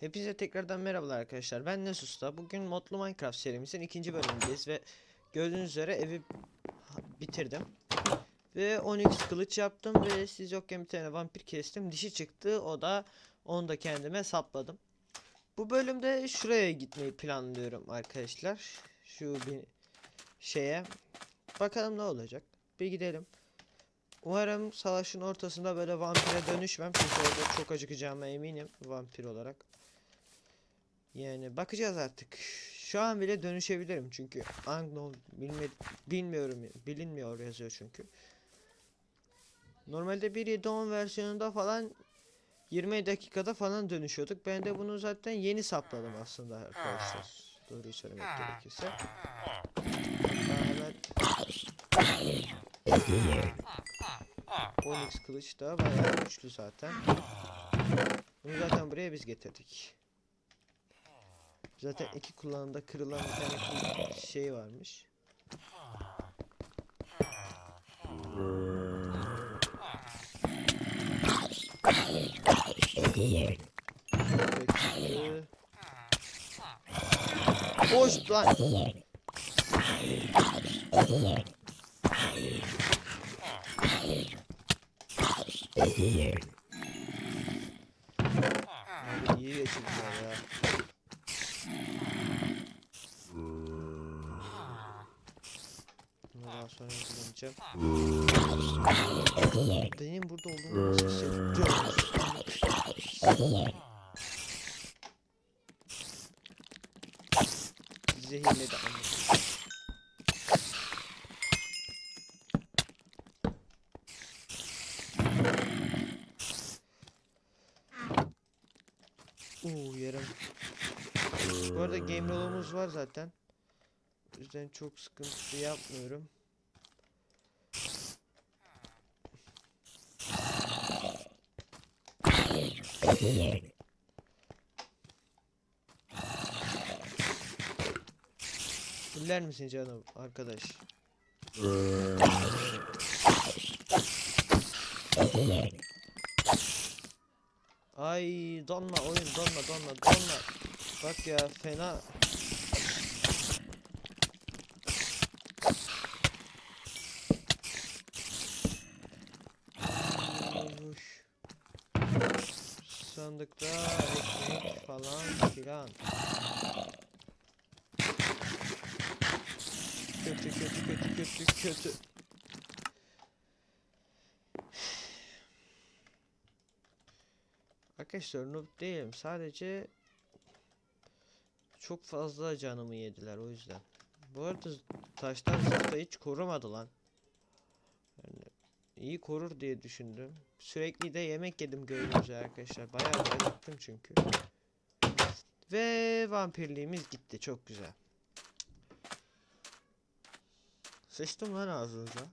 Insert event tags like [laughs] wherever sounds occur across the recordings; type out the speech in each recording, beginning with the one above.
Hepinize tekrardan merhabalar arkadaşlar. Ben Nesus'ta. Bugün Modlu Minecraft serimizin ikinci bölümündeyiz ve gördüğünüz üzere evi bitirdim. Ve 12 kılıç yaptım ve siz yokken bir tane vampir kestim. Dişi çıktı. O da onu da kendime sapladım. Bu bölümde şuraya gitmeyi planlıyorum arkadaşlar. Şu bir şeye. Bakalım ne olacak. Bir gidelim. Umarım savaşın ortasında böyle vampire dönüşmem. Çünkü orada çok acıkacağıma eminim vampir olarak. Yani bakacağız artık. Şu an bile dönüşebilirim çünkü unknown bilme, bilmiyorum bilinmiyor yazıyor çünkü. Normalde 1.7.10 versiyonunda falan 20 dakikada falan dönüşüyorduk. Ben de bunu zaten yeni sapladım aslında arkadaşlar. Doğruyu söylemek gerekirse. Hemen 10x kılıç da bayağı güçlü zaten. Bunu zaten buraya biz getirdik. Zaten iki kullanımda kırılan bir tane şey varmış. Peki. Boş lan. Abi iyi geçirdiler ya. Bunu daha sonra kullanacağım. Benim burada olduğumu nasıl hissediyorsunuz? Zehirledi ama. Oo yarım. Bu arada game rolumuz var zaten. O yüzden çok sıkıntı yapmıyorum. Fuller misin canım arkadaş? Ay donma oyun donma donma donma. Bak ya fena. Sandıkta ekmek falan filan. Kötü kötü kötü kötü kötü. Arkadaşlar noob değilim. Sadece çok fazla canımı yediler o yüzden. Bu arada taşlar zırhta hiç korumadı lan. İyi korur diye düşündüm. Sürekli de yemek yedim gördüğünüz arkadaşlar. Bayağı da acıktım çünkü. Ve vampirliğimiz gitti. Çok güzel. Sıçtım lan ağzınıza.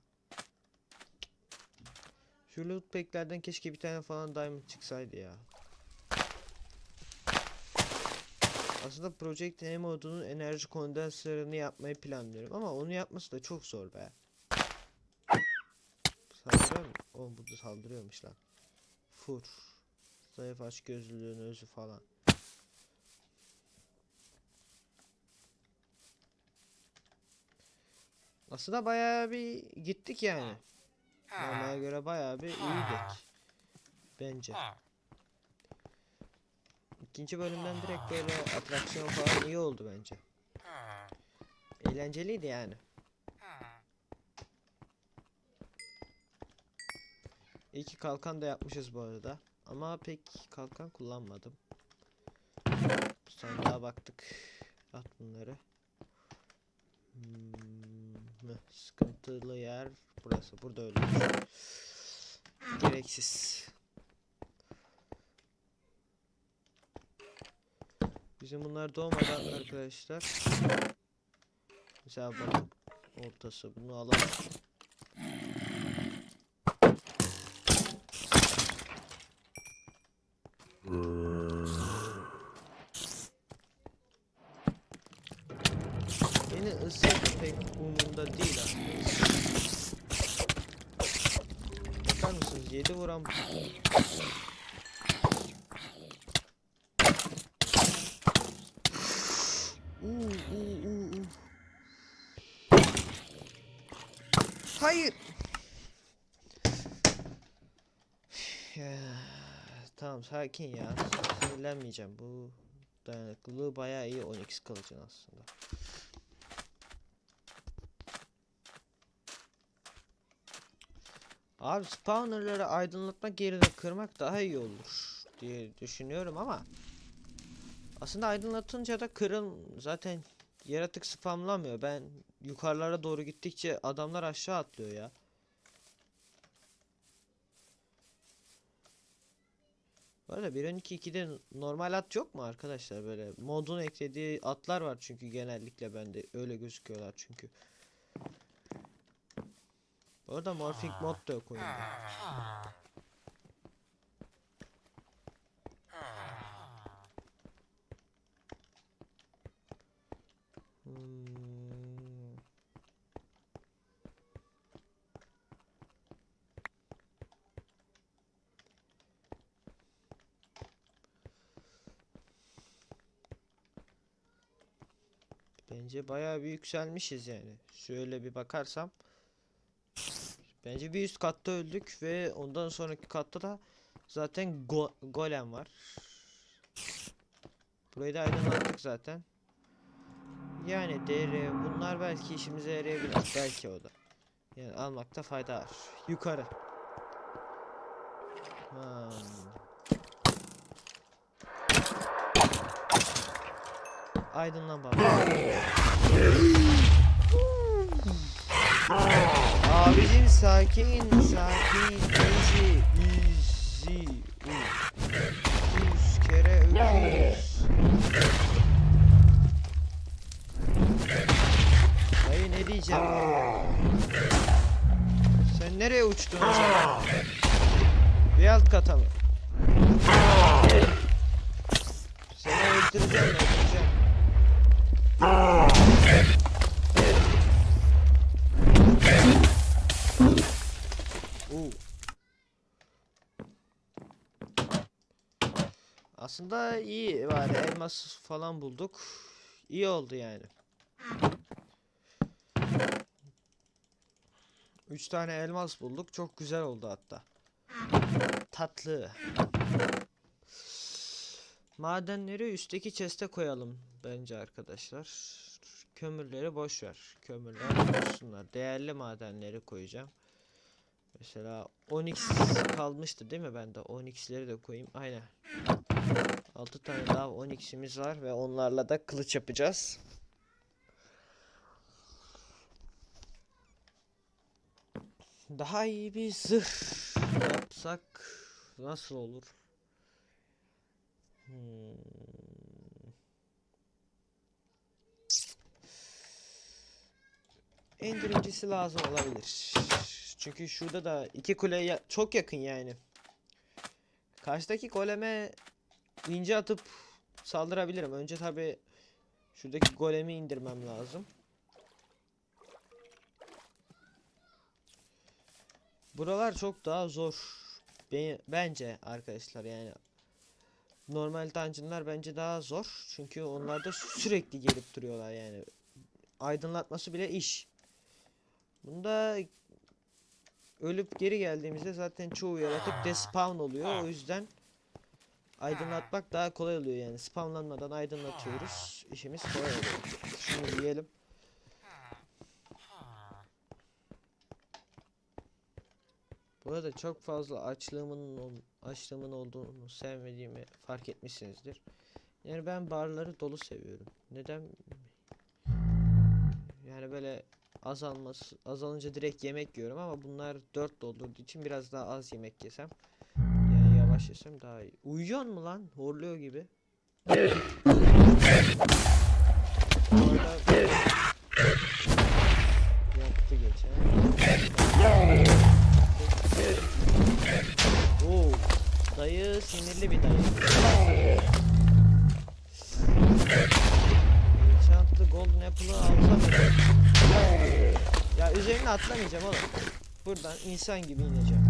Şu loot pack'lerden keşke bir tane falan diamond çıksaydı ya. Aslında Project M modunun enerji kondenserını yapmayı planlıyorum ama onu yapması da çok zor be. Saldırıyor mu? O burada saldırıyormuş lan. Fur. Zayıf aç gözlülüğün özü falan. Aslında bayağı bir gittik yani. Normale göre bayağı bir iyiydik. Bence. İkinci bölümden direkt böyle atraksiyon falan iyi oldu bence. Eğlenceliydi yani. İyi ki kalkan da yapmışız bu arada. Ama pek kalkan kullanmadım. Sandığa baktık. At bunları. Hmm, sıkıntılı yer burası. Burada öyle. Gereksiz. Bizim bunlar doğmadan arkadaşlar. Mesela bakın ortası bunu alalım. beni ısırdı pek umurumda değil aslında. Bakar mısınız? 7 vuran Uuu uuu uuu Hayır. Tamam sakin ya. Sinirlenmeyeceğim. Bu dayanıklılığı bayağı iyi Onyx kılıcın aslında. Abi spawnerları aydınlatmak yerine kırmak daha iyi olur diye düşünüyorum ama aslında aydınlatınca da kırın zaten yaratık spamlamıyor. Ben yukarılara doğru gittikçe adamlar aşağı atlıyor ya. Bu arada 1.12.2'de normal at yok mu arkadaşlar böyle modun eklediği atlar var çünkü genellikle bende öyle gözüküyorlar çünkü. Bu arada morphing mod da yok oyunda. Hmm. Bence bayağı bir yükselmişiz yani. Şöyle bir bakarsam. Bence bir üst katta öldük ve ondan sonraki katta da zaten go golem var. Burayı da aydınlattık zaten. Yani DR bunlar belki işimize yarayabilir. Belki o da. Yani almakta fayda var. Yukarı. Hmm. Aydınlan baba. Abicim sakin sakin. Easy easy Yüz kere öpüyoruz Dayı ne diyeceğim? Sen nereye uçtun acaba Bir alt kata mı? Seni öldüreceğim Aslında iyi var elmas falan bulduk. İyi oldu yani. Üç tane elmas bulduk. Çok güzel oldu hatta. Tatlı. Madenleri üstteki chest'e koyalım bence arkadaşlar. Kömürleri boş ver. Kömürler dursunlar. Değerli madenleri koyacağım. Mesela 10x kalmıştı değil mi bende? 10x'leri de koyayım. Aynen. 6 tane daha 10x'imiz var ve onlarla da kılıç yapacağız. Daha iyi bir zırh yapsak nasıl olur? Hmm. Endirimcisi lazım olabilir. Çünkü şurada da iki kule ya- çok yakın yani. Karşıdaki goleme ince atıp saldırabilirim. Önce tabi şuradaki golemi indirmem lazım. Buralar çok daha zor. Be- bence arkadaşlar yani. Normal dungeonlar bence daha zor. Çünkü onlarda sürekli gelip duruyorlar yani. Aydınlatması bile iş. Bunda ölüp geri geldiğimizde zaten çoğu yaratık despawn oluyor. O yüzden aydınlatmak daha kolay oluyor yani. Spawnlanmadan aydınlatıyoruz. İşimiz kolay oluyor. Şunu yiyelim. Bu arada çok fazla açlığımın açlığımın olduğunu sevmediğimi fark etmişsinizdir. Yani ben barları dolu seviyorum. Neden? Yani böyle azalması azalınca direkt yemek yiyorum ama bunlar 4 doldurduğu için biraz daha az yemek yesem yavaş daha iyi. Uyuyor mu lan? Horluyor gibi. Bu arada yaptı geçen. Oo, dayı sinirli bir dayı. Enchantlı Golden Apple'ı alsam Ya üzerine atlamayacağım oğlum. Buradan insan gibi ineceğim.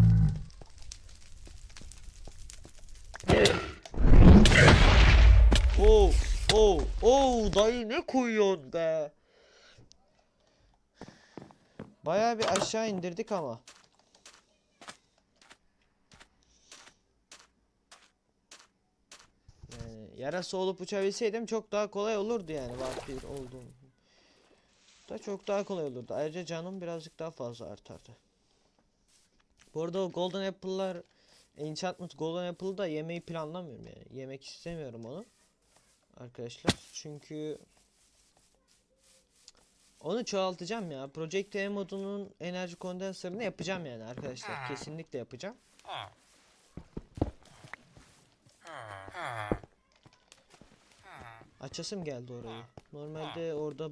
Oo, oo, oo dayı ne koyuyorsun be? Bayağı bir aşağı indirdik ama. Yani yarası olup uçabilseydim çok daha kolay olurdu yani vampir olduğum. Da çok daha kolay olurdu. Ayrıca canım birazcık daha fazla artardı. Bu arada o Golden Apple'lar Enchantment Golden Apple'ı da yemeyi planlamıyorum yani. Yemek istemiyorum onu. Arkadaşlar çünkü onu çoğaltacağım ya. Project E modunun enerji kondenserını yapacağım yani arkadaşlar. Kesinlikle yapacağım. Açasım geldi orayı. Normalde orada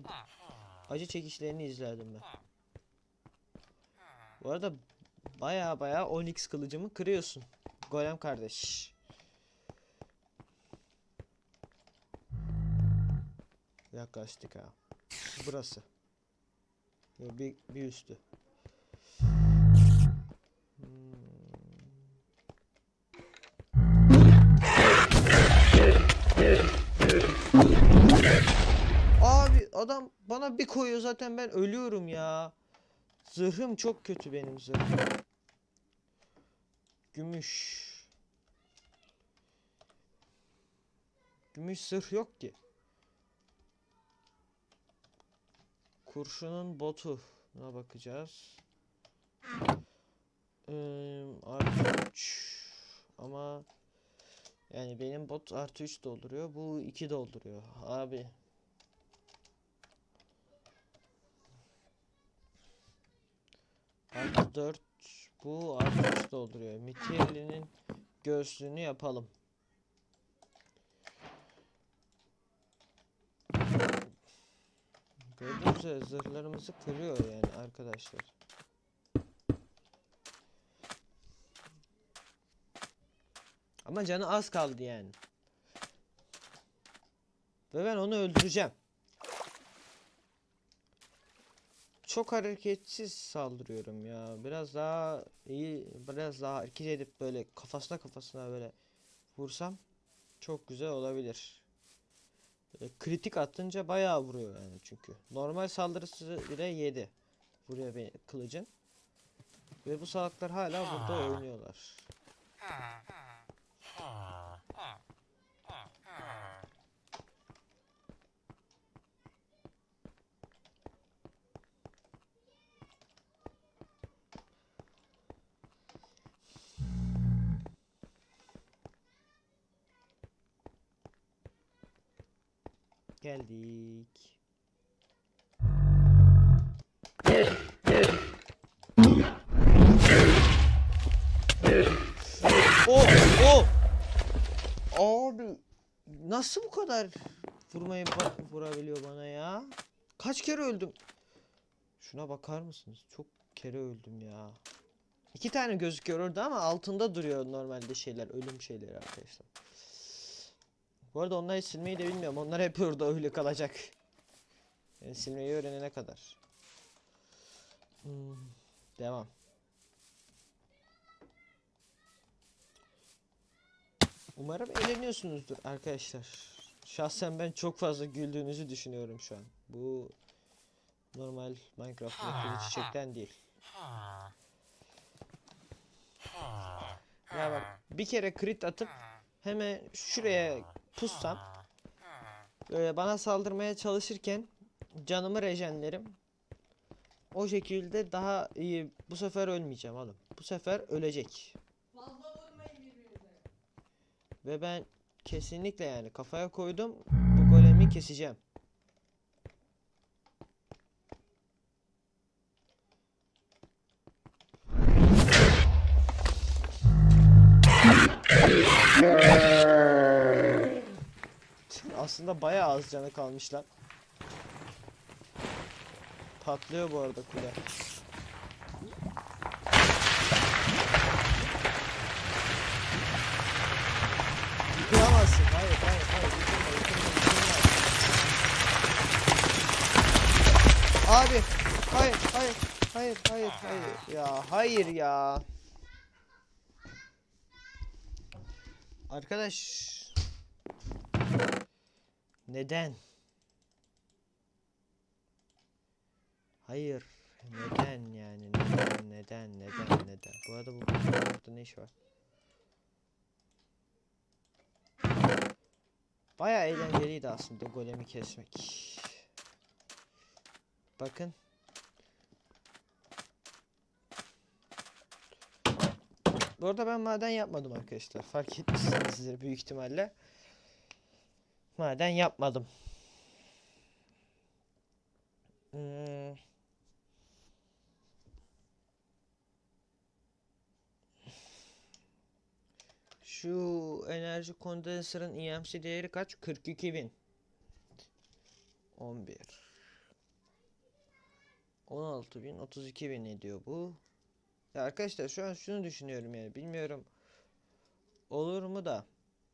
acı çekişlerini izlerdim ben. Bu arada baya baya Onyx kılıcımı kırıyorsun. Golem kardeş. Yaklaştık ha. Burası. Bir, bir üstü. Hmm. Abi adam bana bir koyuyor zaten ben ölüyorum ya. Zırhım çok kötü benim zırhım. Gümüş. Gümüş zırh yok ki. Kurşunun botu. Buna bakacağız. Artı 3. Ama yani benim bot artı 3 dolduruyor. Bu 2 dolduruyor. Abi. Artı 4. Bu artı 3 dolduruyor. Mitirli'nin göğsünü yapalım. Gördüğünüz üzere zırhlarımızı kırıyor yani arkadaşlar. Ama canı az kaldı yani. Ve ben onu öldüreceğim. Çok hareketsiz saldırıyorum ya. Biraz daha iyi, biraz daha hareket edip böyle kafasına kafasına böyle vursam çok güzel olabilir. Böyle kritik atınca bayağı vuruyor yani çünkü. Normal saldırısı bile 7 vuruyor beni kılıcın. Ve bu salaklar hala burada oynuyorlar. Geldik. O o Abi nasıl bu kadar vurmayı vurabiliyor bana ya? Kaç kere öldüm? Şuna bakar mısınız? Çok kere öldüm ya. İki tane gözüküyor orada ama altında duruyor normalde şeyler, ölüm şeyleri arkadaşlar. Bu arada onları silmeyi de bilmiyorum. Onlar hep orada öyle kalacak. Yani silmeyi öğrenene kadar. Hmm, devam. Umarım eğleniyorsunuzdur arkadaşlar. Şahsen ben çok fazla güldüğünüzü düşünüyorum şu an. Bu normal Minecraft'taki çiçekten değil. Ya bak bir kere crit atıp hemen şuraya pussam böyle bana saldırmaya çalışırken canımı rejenlerim. O şekilde daha iyi. Bu sefer ölmeyeceğim oğlum. Bu sefer ölecek. Ve ben kesinlikle yani kafaya koydum. Bu golemi keseceğim. [laughs] Aslında bayağı az canı kalmış lan. Patlıyor bu arada kule. Yıkılamazsın. Hayır hayır hayır. Yıkılma yıkılma yıkılma. Abi hayır hayır hayır hayır hayır ya hayır ya. Arkadaş neden? Hayır neden yani neden neden neden neden? Bu arada bu burada ne iş var? Baya eğlenceliydi aslında golemi kesmek. Bakın. Bu arada ben maden yapmadım arkadaşlar. Fark etmişsinizdir büyük ihtimalle. Maden yapmadım. Hmm. Şu enerji kondenserın EMC değeri kaç? 42.000. 11. 16.000, 32.000 ediyor bu. Ya arkadaşlar şu an şunu düşünüyorum yani bilmiyorum olur mu da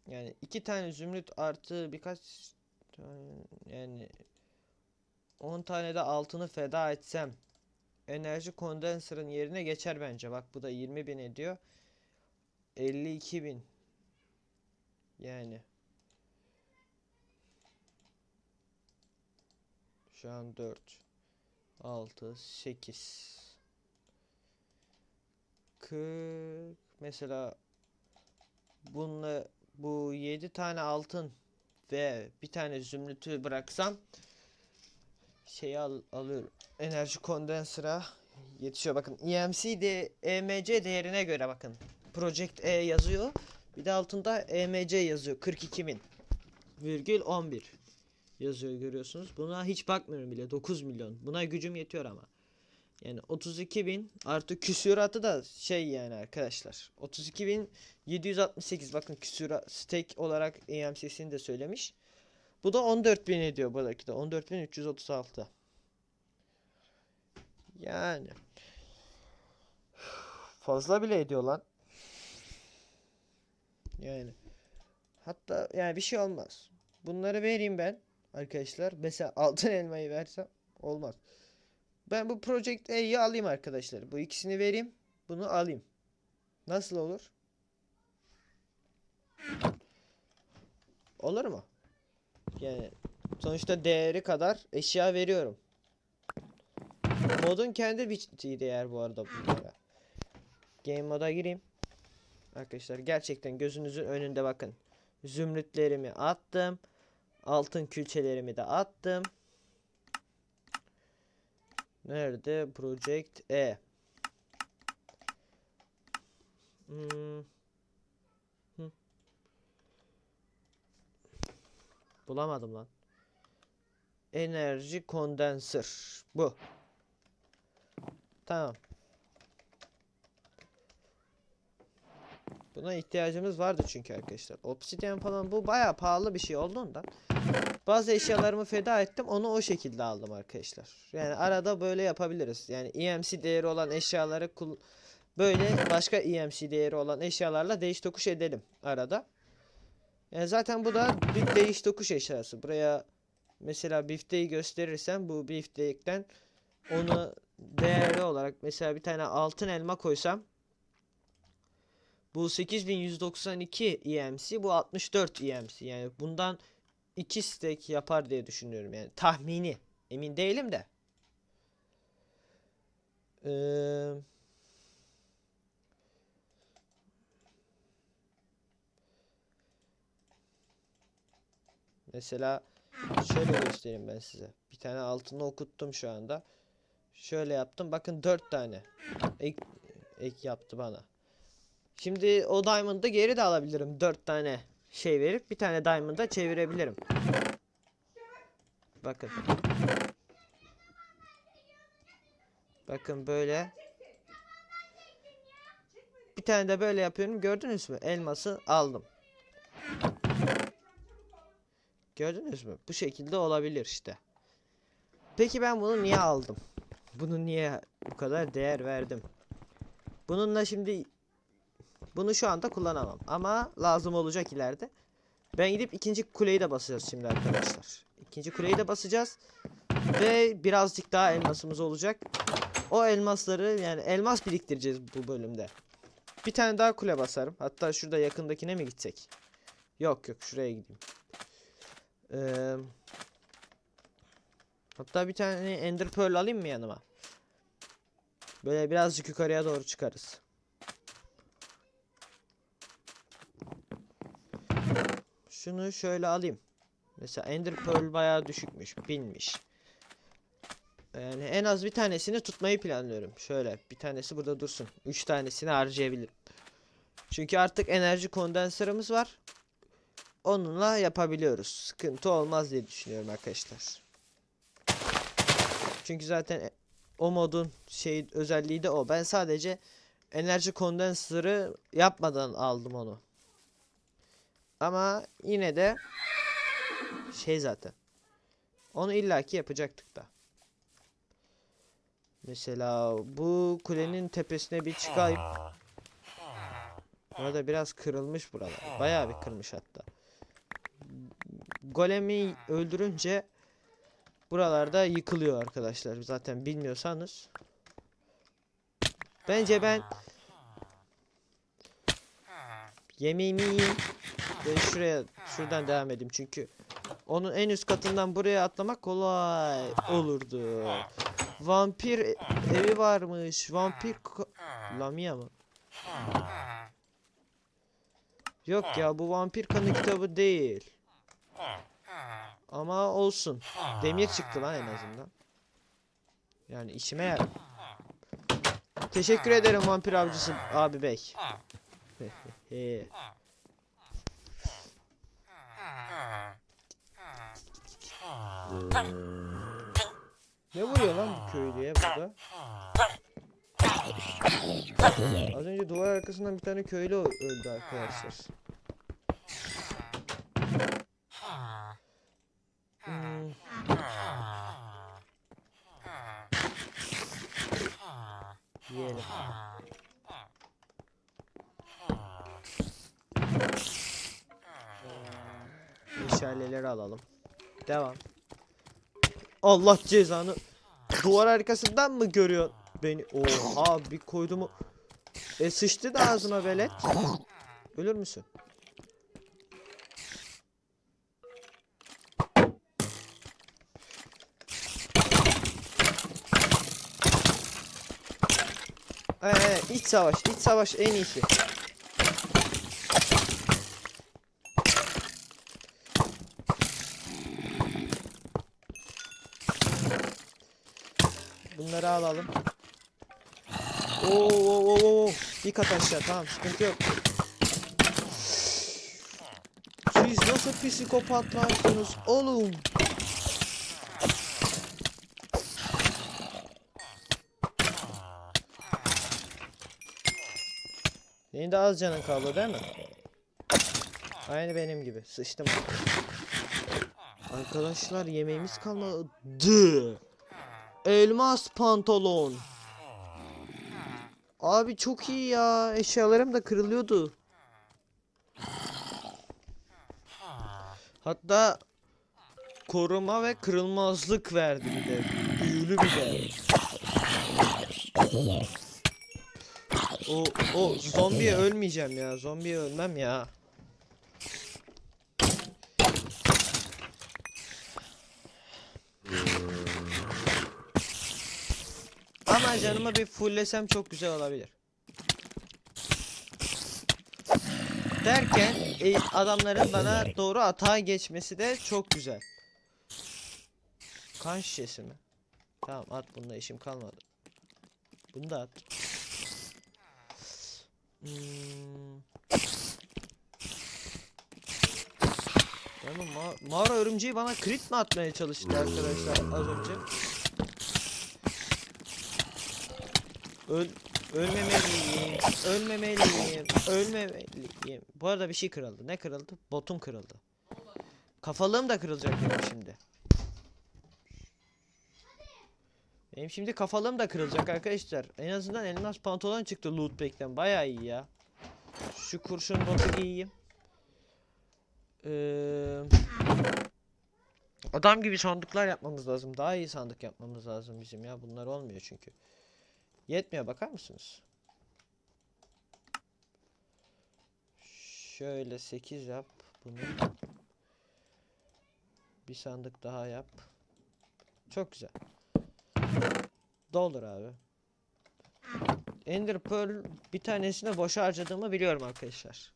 yani iki tane zümrüt artı birkaç yani 10 tane de altını feda etsem enerji kondenserın yerine geçer bence. Bak bu da 20.000 ediyor. 52.000 yani şu an 4 6 8 40 mesela bununla bu 7 tane altın ve bir tane zümrütü bıraksam şeyi al, alıyorum. Enerji kondensera yetişiyor. Bakın EMC de EMC değerine göre bakın. Project E yazıyor. Bir de altında EMC yazıyor. 42.000 virgül 11 yazıyor görüyorsunuz. Buna hiç bakmıyorum bile. 9 milyon. Buna gücüm yetiyor ama. Yani 32.000 artı küsuratı da şey yani arkadaşlar. 32.768 bakın küsurat stake olarak EMC'sini de söylemiş. Bu da 14.000 ediyor buradaki de. 14.336. Yani fazla bile ediyor lan. Yani hatta yani bir şey olmaz. Bunları vereyim ben arkadaşlar. Mesela altın elmayı versem olmaz. Ben bu Project A'yı alayım arkadaşlar. Bu ikisini vereyim. Bunu alayım. Nasıl olur? Olur mu? Yani sonuçta değeri kadar eşya veriyorum. Modun kendi biçtiği değer bu arada. Game moda gireyim. Arkadaşlar gerçekten gözünüzün önünde bakın. Zümrütlerimi attım. Altın külçelerimi de attım. Nerede? Project E. Hmm. Bulamadım lan. Enerji kondenser. Bu. Tamam. Buna ihtiyacımız vardı çünkü arkadaşlar. Obsidian falan bu bayağı pahalı bir şey olduğundan bazı eşyalarımı feda ettim. Onu o şekilde aldım arkadaşlar. Yani arada böyle yapabiliriz. Yani EMC değeri olan eşyaları böyle başka EMC değeri olan eşyalarla değiş tokuş edelim arada. Yani zaten bu da bir değiş tokuş eşyası. Buraya mesela bifteyi gösterirsem bu biftekten onu değerli olarak mesela bir tane altın elma koysam bu 8192 EMC bu 64 EMC yani bundan 2 stack yapar diye düşünüyorum yani tahmini emin değilim de. Eee Mesela şöyle göstereyim ben size. Bir tane altını okuttum şu anda. Şöyle yaptım. Bakın 4 tane ek, ek yaptı bana. Şimdi o diamond'ı geri de alabilirim. 4 tane şey verip bir tane diamond'a çevirebilirim. Bakın. Bakın böyle. Bir tane de böyle yapıyorum. Gördünüz mü? Elması aldım. Gördünüz mü? Bu şekilde olabilir işte. Peki ben bunu niye aldım? Bunu niye bu kadar değer verdim? Bununla şimdi bunu şu anda kullanamam ama lazım olacak ileride. Ben gidip ikinci kuleyi de basacağız şimdi arkadaşlar. İkinci kuleyi de basacağız. Ve birazcık daha elmasımız olacak. O elmasları yani elmas biriktireceğiz bu bölümde. Bir tane daha kule basarım. Hatta şurada yakındakine mi gitsek? Yok yok şuraya gideyim. Ee, hatta bir tane Ender Pearl alayım mı yanıma? Böyle birazcık yukarıya doğru çıkarız. Şunu şöyle alayım. Mesela Ender Pearl bayağı düşükmüş. Binmiş. Yani en az bir tanesini tutmayı planlıyorum. Şöyle bir tanesi burada dursun. Üç tanesini harcayabilirim. Çünkü artık enerji kondenserımız var. Onunla yapabiliyoruz. Sıkıntı olmaz diye düşünüyorum arkadaşlar. Çünkü zaten o modun şey özelliği de o. Ben sadece enerji kondenserı yapmadan aldım onu. Ama yine de şey zaten. Onu illaki yapacaktık da. Mesela bu kulenin tepesine bir çıkayım. Burada biraz kırılmış buralar. Bayağı bir kırmış hatta. Golemi öldürünce buralarda yıkılıyor arkadaşlar. Zaten bilmiyorsanız. Bence ben yemeğimi yiyeyim ve şuraya şuradan devam edeyim çünkü onun en üst katından buraya atlamak kolay olurdu. Vampir evi varmış. Vampir Lamia mı? Yok ya bu vampir kanı kitabı değil. Ama olsun. Demir çıktı lan en azından. Yani işime yarar. Teşekkür ederim vampir avcısı abi bey. Ne vuruyor lan bu köylüye burada? Az önce duvar arkasından bir tane köylü öldü arkadaşlar. Hmm. Yiyelim. Meşaleleri alalım. Devam. Allah cezanı. Duvar arkasından mı görüyor beni? Oha bir koydu mu? E sıçtı da ağzıma velet. Ölür müsün? Ee, iç savaş, iç savaş en iyisi. Bunları alalım. Oo, oo, oo, oo. Bir kat aşağı tamam sıkıntı yok. Siz nasıl psikopaట్లాrsınız oğlum? Senin de az canın kaldı değil mi? Aynı benim gibi. Sıçtım. Arkadaşlar yemeğimiz kalmadı. Elmas pantolon. Abi çok iyi ya. Eşyalarım da kırılıyordu. Hatta koruma ve kırılmazlık verdi bir de. Büyülü bir de. O, o zombiye ölmeyeceğim ya. Zombiye ölmem ya. Ama canımı bir fulllesem çok güzel olabilir. Derken e, adamların bana doğru atağa geçmesi de çok güzel. Kan şişesi mi? Tamam at bunda işim kalmadı. Bunu da at. Hmm. Ma mağara örümceği bana crit mi atmaya çalıştı arkadaşlar az önce? Öl ölmemeliyim. Ölmemeliyim. Ölmemeliyim. Bu arada bir şey kırıldı. Ne kırıldı? Botum kırıldı. Kafalığım da kırılacak şimdi. Benim şimdi kafalığım da kırılacak arkadaşlar. En azından elmas pantolon çıktı loot pack'ten. Bayağı iyi ya. Şu kurşun botu giyeyim. Eee, adam gibi sandıklar yapmamız lazım. Daha iyi sandık yapmamız lazım bizim ya. Bunlar olmuyor çünkü. Yetmiyor bakar mısınız? Şöyle 8 yap bunu. Bir sandık daha yap. Çok güzel. Doldur abi. Ender Pearl bir tanesini boşa harcadığımı biliyorum arkadaşlar.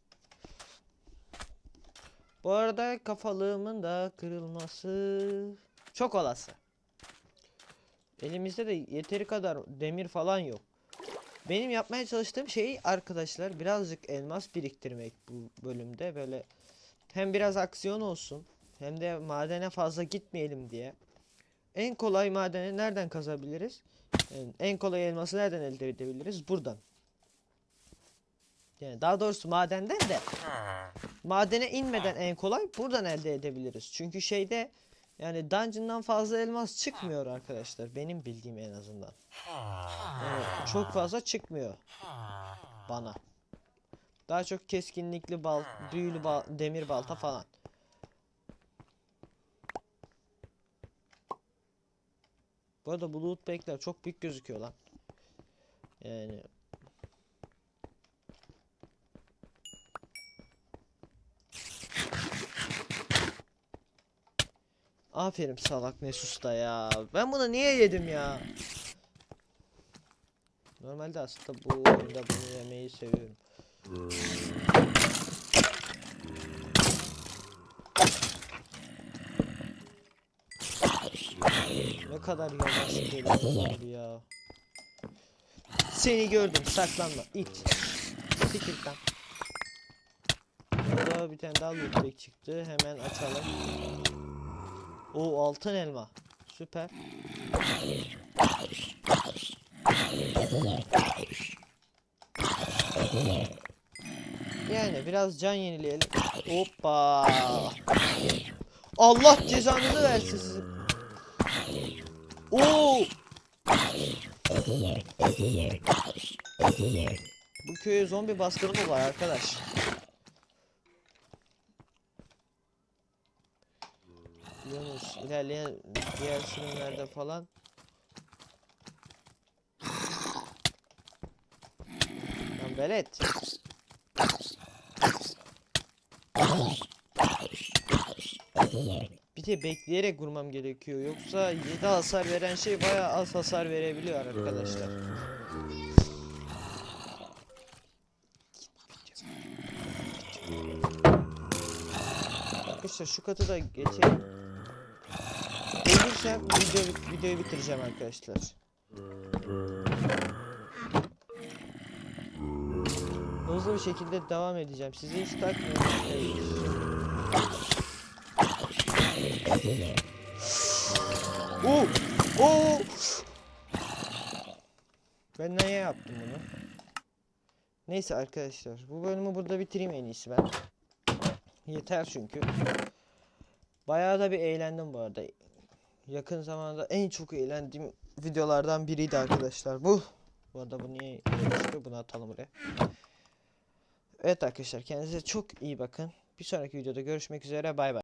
Bu arada kafalığımın da kırılması çok olası. Elimizde de yeteri kadar demir falan yok. Benim yapmaya çalıştığım şey arkadaşlar birazcık elmas biriktirmek bu bölümde böyle hem biraz aksiyon olsun hem de madene fazla gitmeyelim diye. En kolay madeni nereden kazabiliriz? Yani en kolay elması nereden elde edebiliriz? Buradan. Yani daha doğrusu madenden de madene inmeden en kolay buradan elde edebiliriz. Çünkü şeyde yani dungeon'dan fazla elmas çıkmıyor arkadaşlar. Benim bildiğim en azından. Yani çok fazla çıkmıyor bana. Daha çok keskinlikli bal, büyülü bal, demir balta falan. Bu arada bu loot çok büyük gözüküyor lan. Yani Aferin salak Nesus da ya. Ben bunu niye yedim ya? Normalde aslında bu oyunda bunu yemeyi seviyorum. Ne kadar yavaş geliyor ya. Seni gördüm saklanma it. Siktir lan. Burada bir tane daha loot çıktı. Hemen açalım. O altın elma. Süper. Yani biraz can yenileyelim. Hoppa. Allah cezanızı versin sizin. Oo. Bu köye zombi baskını mı var arkadaş? İlerleyen diğer sürümlerde falan. Lan belet Bir de bekleyerek vurmam gerekiyor. Yoksa 7 hasar veren şey bayağı az hasar verebiliyor arkadaşlar. Arkadaşlar şu katı da geçelim. Ölürsem video, videoyu bitireceğim arkadaşlar. Hızlı bir şekilde devam edeceğim. Sizi hiç takmıyorum. Oo! Oo! Ben neye yaptım bunu? Neyse arkadaşlar. Bu bölümü burada bitireyim en iyisi ben. Yeter çünkü. Bayağı da bir eğlendim bu arada. Yakın zamanda en çok eğlendiğim videolardan biriydi arkadaşlar bu. Bu arada bu niye çıkıyor? Bunu atalım buraya. Evet arkadaşlar kendinize çok iyi bakın. Bir sonraki videoda görüşmek üzere. Bay bay.